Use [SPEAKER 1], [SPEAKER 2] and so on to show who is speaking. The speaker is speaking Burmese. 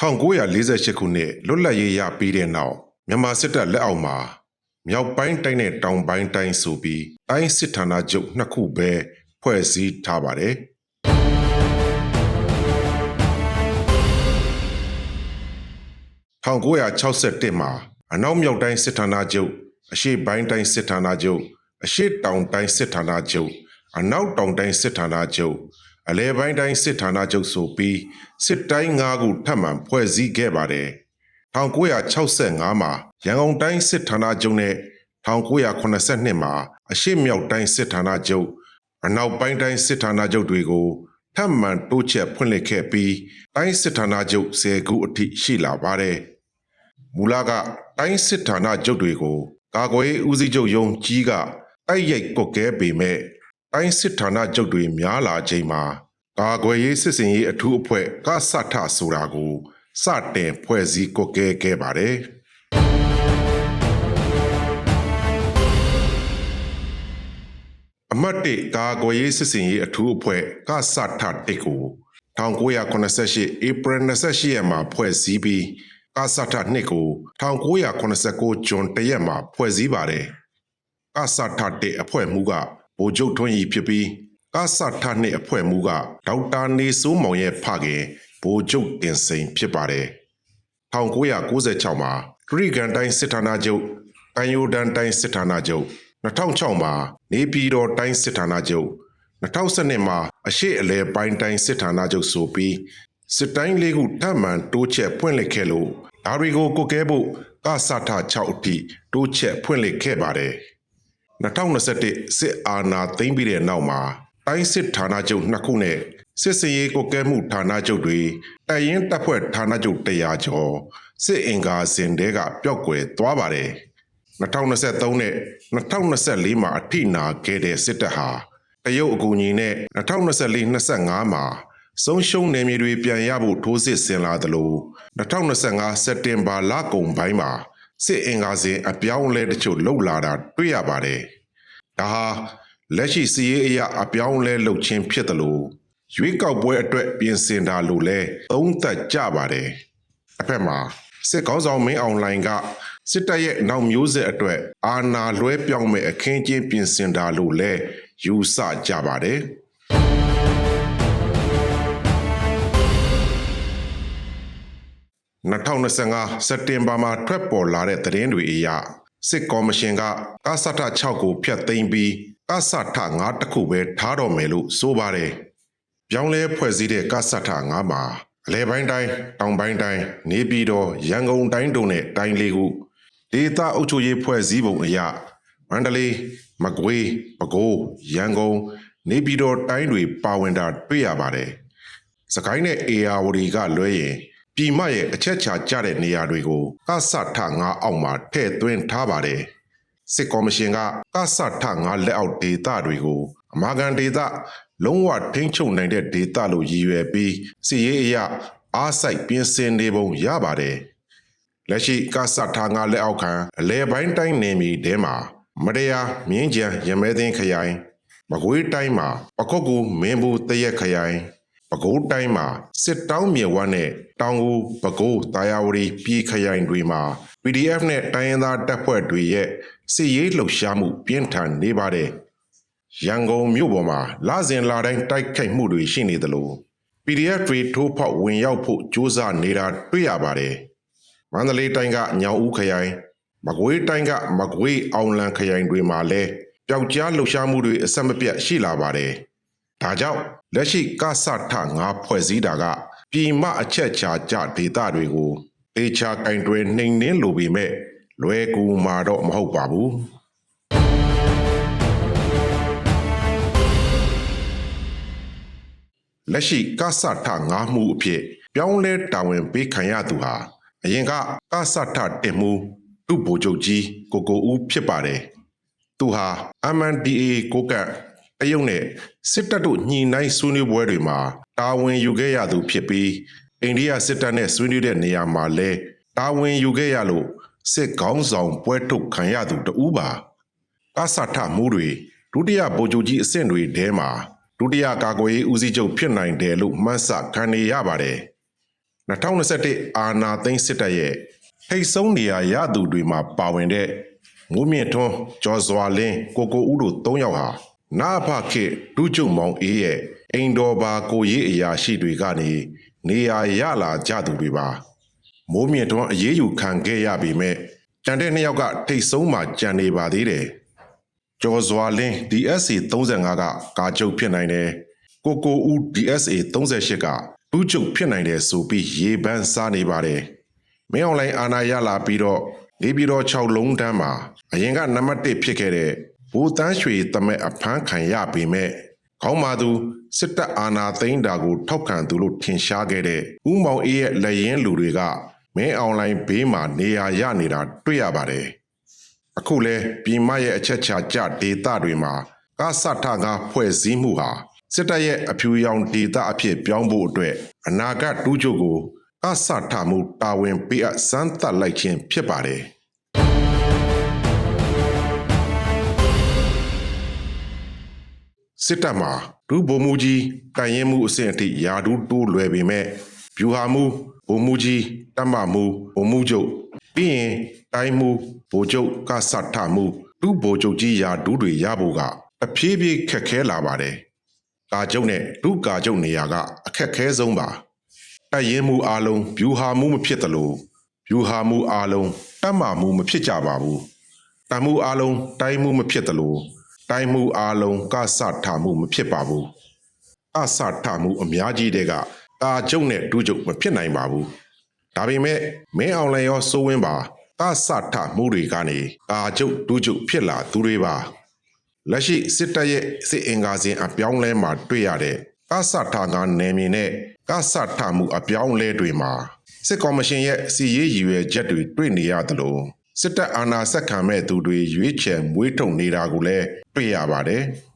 [SPEAKER 1] 1948ခုနှစ်လွတ်လပ်ရေးရပြီးတဲ့နောက်မြန်မာစစ်တပ်လက်အောက်မှာမြောက်ပိုင်းတိုင်းနဲ့တောင်ပိုင်းတိုင်းဆိုပြီးတိုင်းစစ်ဌာနချုပ်နှစ်ခုပဲဖွဲ့စည်းထားပါတယ်။1961မှာအနောက်မြောက်တိုင်းစစ်ဌာနချုပ်အရှေ့ပိုင်းတိုင်းစစ်ဌာနချုပ်အရှေ့တောင်တိုင်းစစ်ဌာနချုပ်အနောက်တောင်တိုင်းစစ်ဌာနချုပ် အလဲပိုင်းတိုင်းစစ်ဌာနချုပ်ဆိုပြီးစစ်တိုင်း၅ခုထပ်မံဖွဲ့စည်းခဲ့ပါတယ်1965မှာရန်ကုန်တိုင်းစစ်ဌာနချုပ်နဲ့1982မှာအရှေ့မြောက်တိုင်းစစ်ဌာနချုပ်အနောက်ပိုင်းတိုင်းစစ်ဌာနချုပ်တွေကိုထပ်မံတိုးချဲ့ဖွင့်လှစ်ခဲ့ပြီးတိုင်းစစ်ဌာနချုပ်10ခုအထိရှိလာပါတယ်မူလကတိုင်းစစ်ဌာနချုပ်တွေကိုကာကွယ်ရေးဦးစီးချုပ်ယုံကြီးကတိုက်ရိုက်ကွက်ကဲပေမဲ့ တိုင်းစစ်ဌာနချုပ်တွေများလာချိန်မှာကာကွယ်ရေးစစ်စင်ရေးအထူးအဖွဲ့ကစထဆိုတာကိုစတင်ဖွဲ့စည်းကွက်ကဲခဲ့ပါတယ်အမတ်တေကာကွယ်ရေးစစ်စင်ရေးအထူးအဖွဲ့ကစထတိတ်ကို1988ဧပြီ28ရက်မှာဖွဲ့စည်းပြီးကစထနှစ်ကို1989ဇွန်1ရက်မှာဖွဲ့စည်းပါတယ်ကစထတဲ့အဖွဲ့မှုက ဗိုလ်ချုပ်ထွန်းရီဖြစ်ပြီးကစထနှစ်အဖွဲ့မှုကဒေါက်တာနေစိုးမောင်ရဲ့ဖခင်ဗိုလ်ချုပ်တင်စိန်ဖြစ်ပါတယ်1996မှာခရီးကန်တိုင်းစစ်ဌာနချုပ်အန်ယိုဒန်တိုင်းစစ်ဌာနချုပ်2006မှာနေပြည်တော်တိုင်းစစ်ဌာနချုပ်2012မှာအရှိအလဲပိုင်းတိုင်းစစ်ဌာနချုပ်ဆိုပြီးစစ်တိုင်းလေးခုထပ်မံတိုးချဲ့ဖွင့်လှစ်ခဲ့လို့ဒါတွေကိုကုတ်ကဲဖို့ကစထ6အထိတိုးချဲ့ဖွင့်လှစ်ခဲ့ပါတယ် 2021စစ်အာဏာသိမ်းပြီးတဲ့နောက်မှာတိုင်းစစ်ဌာနချုပ်နှစ်ခုနဲ့စစ်စင်ရေးကွက်ကဲမှုဌာနချုပ်တွေတရင်တပ်ဖွဲ့ဌာနချုပ်100ကျော်စစ်အင်္ကာစင်တဲကပျောက်ကွယ်သွားပါတယ်2023နဲ့2024မှာအထိနာခဲ့တဲ့စစ်တပ်ဟာတရုတ်အကူအညီနဲ့2024-25မှာဆုံးရှုံးနယ်မြေတွေပြန်ရဖို့ထိုးစစ်ဆင်လာသလို2025စက်တင်ဘာလကုန်ပိုင်းမှာ စစ်အင်္ကာစင်အပြောင်းအလဲတချို့လှုပ်လာတာတွေ့ရပါတယ်။ဒါဟာလက်ရှိစီးရေးအရာအပြောင်းအလဲလှုပ်ခြင်းဖြစ်တယ်လို့ရွေးကောက်ပွဲအတွက်ပြင်ဆင်တာလို့လဲသုံးသပ်ကြပါတယ်။အဖက်မှာစစ်ကောင်းဆောင်မင်းအောင်လှိုင်ကစစ်တပ်ရဲ့နောက်မျိုးဆက်အတွက်အာဏာလွှဲပြောင်းမဲ့အခင်းကျင်းပြင်ဆင်တာလို့လဲယူဆကြပါတယ်။ 2025စက်တင်ဘာမှာထွက်ပေါ်လာတဲ့သတင်းတွေအရစစ်ကော်မရှင်ကကစထ6ကိုဖျက်သိမ်းပြီးကစထ9တခုပဲထားတော့မယ်လို့ဆိုပါတယ်။ပြောင်းလဲဖွဲ့စည်းတဲ့ကစထ9မှာအလဲပိုင်းတိုင်းတောင်ပိုင်းတိုင်းနေပြည်တော်ရန်ကုန်တိုင်းတို့နဲ့တိုင်းလေးခုဒေသအုပ်ချုပ်ရေးဖွဲ့စည်းပုံအရမန္တလေးမကွေးပဲခူးရန်ကုန်နေပြည်တော်တိုင်းတွေပါဝင်တာတွေ့ရပါတယ်။စကိုင်းနဲ့အေယာဝတီကလွဲရင် ပြည်မရဲ့အချက်ချာကျတဲ့နေရာတွေကိုကဆထငါအောက်မှာထည့်သွင်းထားပါတယ်။စစ်ကော်မရှင်ကကဆထငါလက်အောက်ဒေသတွေကိုအမာခံဒေသလုံးဝထိန်းချုပ်နိုင်တဲ့ဒေသလို့ရည်ရွယ်ပြီးစီရေးအရအားစိုက်ပြင်ဆင်နေပုံရပါတယ်။လက်ရှိကဆထငါလက်အောက်ခံအလဲပိုင်းတိုင်းနေမီတဲမှာမတရားမြင်းကြံရမဲသိန်းခရိုင်မကွေးတိုင်းမှာပခုတ်ကူမင်းဘူးတရက်ခရိုင် ပဲခူးတိုင်းမှာစစ်တောင်းမြေဝမ်းနဲ့တောင်ဦးပဲခူးတာယာဝတီပြည်ခရိုင်တွေမှာ PDF နဲ့တိုင်းရင်းသားတပ်ဖွဲ့တွေရဲ့စစ်ရေးလှုပ်ရှားမှုပြင်းထန်နေပါတယ်။ရန်ကုန်မြို့ပေါ်မှာလစဉ်လာတိုင်းတိုက်ခိုက်မှုတွေရှိနေသလို PDF တွေထိုးဖောက်ဝင်ရောက်ဖို့ကြိုးစားနေတာတွေ့ရပါတယ်။မန္တလေးတိုင်းကညောင်ဦးခရိုင်မကွေးတိုင်းကမကွေးအောင်လံခရိုင်တွေမှာလည်းပျောက်ကြားလှုပ်ရှားမှုတွေအဆက်မပြတ်ရှိလာပါတယ်။ ဒါကြောင့်လက်ရှိကဆထငါဖွဲ့စည်းတာကပြည်မအချက်ချာကြဒေတာတွေကိုတေချာကင်တွယ်နှိမ်နှင်းလိုပေမဲ့လွယ်ကူမှာတော့မဟုတ်ပါဘူးလက်ရှိကဆထငါမှုအဖြစ်ပြောင်းလဲတာဝန်ပေးခံရသူဟာအရင်ကကဆထတင်မှုသူ့ဗိုလ်ချုပ်ကြီးကိုကိုဦးဖြစ်ပါတယ်သူဟာ MNDA ကိုက တရုတ်နဲ့စစ်တပ်တို့ညှိနှိုင်းဆွေးနွေးပွဲတွေမှာတာဝန်ယူခဲ့ရသူဖြစ်ပြီးအိန္ဒိယစစ်တပ်နဲ့ဆွေးနွေးတဲ့နေရာမှာလည်းတာဝန်ယူခဲ့ရလို့စစ်ကောင်းဆောင်ပွဲထုတ်ခံရသူတဦးပါအဆထမှုတွေဒုတိယဗိုလ်ချုပ်ကြီးအဆင့်တွေထဲမှာဒုတိယကာကွယ်ရေးဦးစီးချုပ်ဖြစ်နိုင်တယ်လို့မှန်းဆခံနေရပါတယ်2021အာနာသိန်းစစ်တပ်ရဲ့ထိတ်ဆုံးနေရာရသူတွေမှာပါဝင်တဲ့မိုးမြင့်ထွန်းကျော်စွာလင်းကိုကိုဦးတို့၃ယောက်ဟာ နာဖခေဒုကျုံမောင်အေးရဲ့အိမ်တော်ဘာကိုရေးအရာရှိတွေကနေနေရာရလာကြသူတွေပါမိုးမြင့်ထွန်းအရေးယူခံခဲ့ရပေမဲ့ကြံတဲ့နှစ်ယောက်ကထိတ်ဆုံးမှာကြံနေပါသေးတယ်ကျော်စွာလင်း DSA 35ကကာချုပ်ဖြစ်နိုင်တယ်။ကိုကိုဦး DSA 38ကဒုချုပ်ဖြစ်နိုင်တယ်ဆိုပြီးရေပန်းစားနေပါတယ်။မင်းအွန်လိုင်းအာနာရလာပြီးတော့နေပြည်တော်6လုံးတန်းမှာအရင်ကနံပါတ်1ဖြစ်ခဲ့တဲ့ ဘူတန်းရွှေတမက်အဖမ်းခံရပေမဲ့ခေါင်းမာသူစစ်တပ်အာဏာသိမ်းတာကို ထောက်ခံသူလို့ထင်ရှားခဲ့တဲ့ဦးမောင်အေးရဲ့လက်ရင်လူတွေကမင်းအွန်လိုင်းဘေးမှာနေရာရနေတာတွေ့ရပါတယ်။အခုလဲပြည်မရဲ့အချက်ချာကြဒေတာတွေမှာကာစထကဖွဲ့စည်းမှုဟာစစ်တပ်ရဲ့အဖြူရောင်ဒေတာအဖြစ်ပြောင်းဖို့အတွက်အနာဂတ်တူးချုပ်ကိုကာစထမှုတာဝန်ပေးအပ်စမ်းသပ်လိုက်ခြင်းဖြစ်ပါတယ် စစ်တပ်မှာဒုဗိုလ်မှူးကြီးတိုင်ရင်မှုအဆင့်အထိယာဒူးတိုးလွယ်ပေမဲ့ဗျူဟာမှုဗိုလ်မှူးကြီးတပ်မမှုဗိုလ်မှူးချုပ်ပြီးရင်တိုင်းမှုဗိုလ်ချုပ်ကစထမှုဒုဗိုလ်ချုပ်ကြီးယာဒူးတွေရဖို့ကအဖြည်းဖြည်းခက်ခဲလာပါတယ်ကာချုပ်နဲ့ဒုကာချုပ်နေရာက အခက်ခဲဆုံးပါတိုက်ရင်မှုအလုံးဗျူဟာမှုမဖြစ်သလိုဗျူဟာမှုအလုံးတပ်မမှုမဖြစ်ကြပါဘူးတမှုအလုံးတိုင်းမှုမဖြစ်သလို တိုင်းမှုအလုံးကစထမှုမဖြစ်ပါဘူးအဆထမှုအများကြီးတဲ့ကကာကျုံနဲ့ဒူးကျုံမဖြစ်နိုင်ပါဘူး။ဒါပေမဲ့မင်းအောင်လှိုင်ရောစိုးဝင်းပါအဆထမှုတွေကနေကာကျုံဒူးကျုံဖြစ်လာသူတွေပါ။လက်ရှိစစ်တပ်ရဲ့စစ်အင်္ဂါစဉ်အပြောင်းလဲမှာတွေ့ရတဲ့ကဆထကနယ်မြေနဲ့ကဆထမှုအပြောင်းလဲတွေမှာစစ်ကော်မရှင်ရဲ့စီရေးရည်ရွယ်ချက်တွေတွေ့နေရသလို စစ်တပ်အာဏာဆက်ခံမဲ့သူတွေရွေးချယ်မွေးထုတ်နေတာကိုလည်းတွေ့ရပါတယ်။